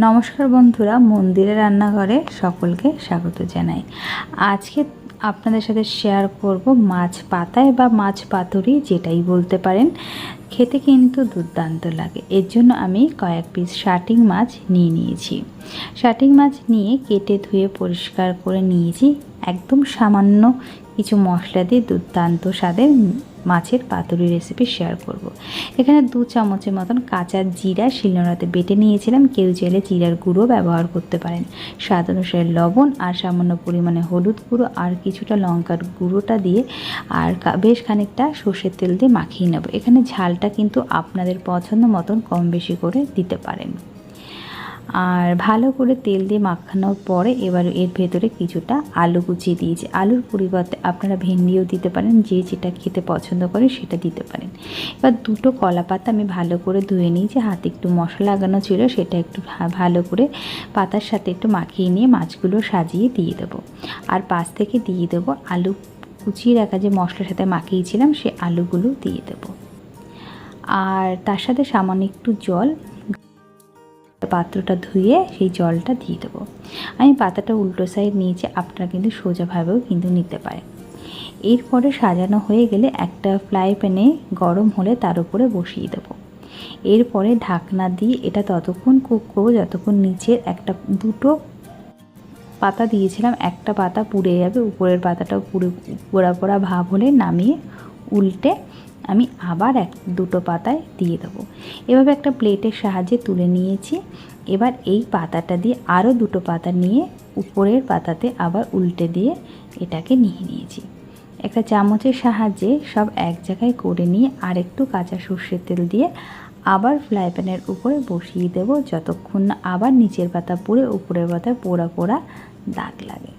নমস্কার বন্ধুরা, মন্দিরে রান্নাঘরে সকলকে স্বাগত জানাই। আজকে আপনাদের সাথে শেয়ার করব মাছ পাতায় বা মাছ পাতুরি যেটাই বলতে পারেন। খেতে কিন্তু দুর্দান্ত লাগে। এর জন্য আমি কয়েক পিস শাটিং মাছ নিয়ে নিয়েছি। শাটিং মাছ নিয়ে কেটে ধুয়ে পরিষ্কার করে নিয়েছি। একদম সামান্য কিছু মশলা দিয়ে দুর্দান্ত স্বাদের মাছের পাতুরি রেসিপি শেয়ার করব। এখানে দু চামচের মতন কাঁচা জিরা শিলনোড়াতে বেটে নিয়েছিলাম। কেউ চাইলে জিরার গুঁড়ো ব্যবহার করতে পারেন। স্বাদ অনুসারে লবণ আর সামান্য পরিমাণে হলুদ গুঁড়ো আর কিছুটা লঙ্কার গুঁড়োটা দিয়ে আর বেশ খানিকটা সর্ষের তেল দিয়ে মাখিয়ে নেব। এখানে ঝালটা কিন্তু আপনাদের পছন্দ মতন কম বেশি করে দিতে পারেন। আর ভালো করে তেল দিয়ে মাখানোর পরে এবার এর ভেতরে কিছুটা আলু কুচিয়ে দিয়েছি। আলুর পরিবর্তে আপনারা ভেন্ডিও দিতে পারেন, যে যেটা খেতে পছন্দ করে সেটা দিতে পারেন। এবার দুটো কলা পাতা আমি ভালো করে ধুয়ে নিয়েছি, হাতে একটু মশলা লাগানো ছিল, সেটা একটু ভালো করে পাতার সাথে একটু মাখিয়ে নিয়ে মাছগুলো সাজিয়ে দিয়ে দেবো। আর পাশ থেকে দিয়ে দেবো আলু কুচিয়ে রাখা যে মশলার সাথে মাখিয়েছিলাম, সে আলুগুলো দিয়ে দেবো। আর তার সাথে সামান্য একটু জল পাত্রটা ধুয়ে সেই জলটা দিয়ে দেবো। আমি পাতাটা উল্টো সাইড নিয়েছি, আপনারা কিন্তু সোজাভাবেও কিন্তু নিতে পারেন। এরপরে সাজানো হয়ে গেলে একটা ফ্রাই প্যানে গরম হলে তার উপরে বসিয়ে দেবো। এরপরে ঢাকনা দিয়ে এটা ততক্ষণ কুক করব, যতক্ষণ নিচের একটা দুটো পাতা দিয়েছিলাম, একটা পাতা পুড়ে যাবে, উপরের পাতাটাও পুড়ে, পোড়া পোড়া ভাব হলে নামিয়ে উল্টে আমি আবার এক দুটো পাতায় দিয়ে দেবো। এভাবে একটা প্লেটের সাহায্যে তুলে নিয়েছি। এবার এই পাতাটা দিয়ে আরও দুটো পাতা নিয়ে উপরের পাতাতে আবার উল্টে দিয়ে এটাকে নিয়ে নিয়েছি। একটা চামচের সাহায্যে সব এক জায়গায় করে নিয়ে আরেকটু কাঁচা সর্ষের তেল দিয়ে আবার ফ্রাই প্যানের উপরে বসিয়ে দেবো যতক্ষণ না আবার নিচের পাতা পুড়ে উপরের পাতা পোড়া পোড়া দাগ লাগে।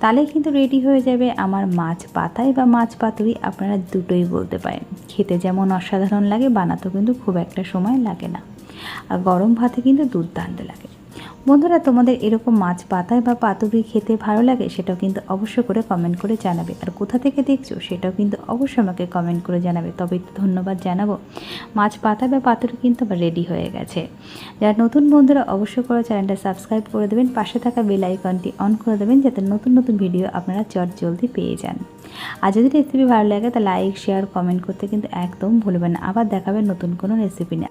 তাহলে কিন্তু রেডি হয়ে যাবে আমার মাছ পাতায় বা মাছ পাতুরি। আপনারা দুটোই বলতে পারেন। খেতে যেমন অসাধারণ লাগে, বানাতেও কিন্তু খুব একটা সময় লাগে না। আর গরম ভাতে কিন্তু দুর্দান্ত লাগে। বন্ধুরা, তোমাদের এরকম মাছ পাতায় বা পাতুরি খেতে ভালো লাগে সেটাও কিন্তু অবশ্য করে কমেন্ট করে জানাবে। আর কোথা থেকে দেখছ সেটাও কিন্তু অবশ্যই আমাকে কমেন্ট করে জানাবে। তবে ধন্যবাদ জানাব। মাছ পাতা বা পাতুরি কিন্তু আবার রেডি হয়ে গেছে। যারা নতুন বন্ধুরা, অবশ্যই করে চ্যানেলটা সাবস্ক্রাইব করে দেবেন। পাশে থাকা বেল আইকনটি অন করে দেবেন যাতে নতুন নতুন ভিডিও আপনারা চট জলদি পেয়ে যান। আর যদি রেসিপি ভালো লাগে, তা লাইক শেয়ার কমেন্ট করতে কিন্তু একদম ভুলবেন না। আবার দেখাবেন নতুন কোনো রেসিপি না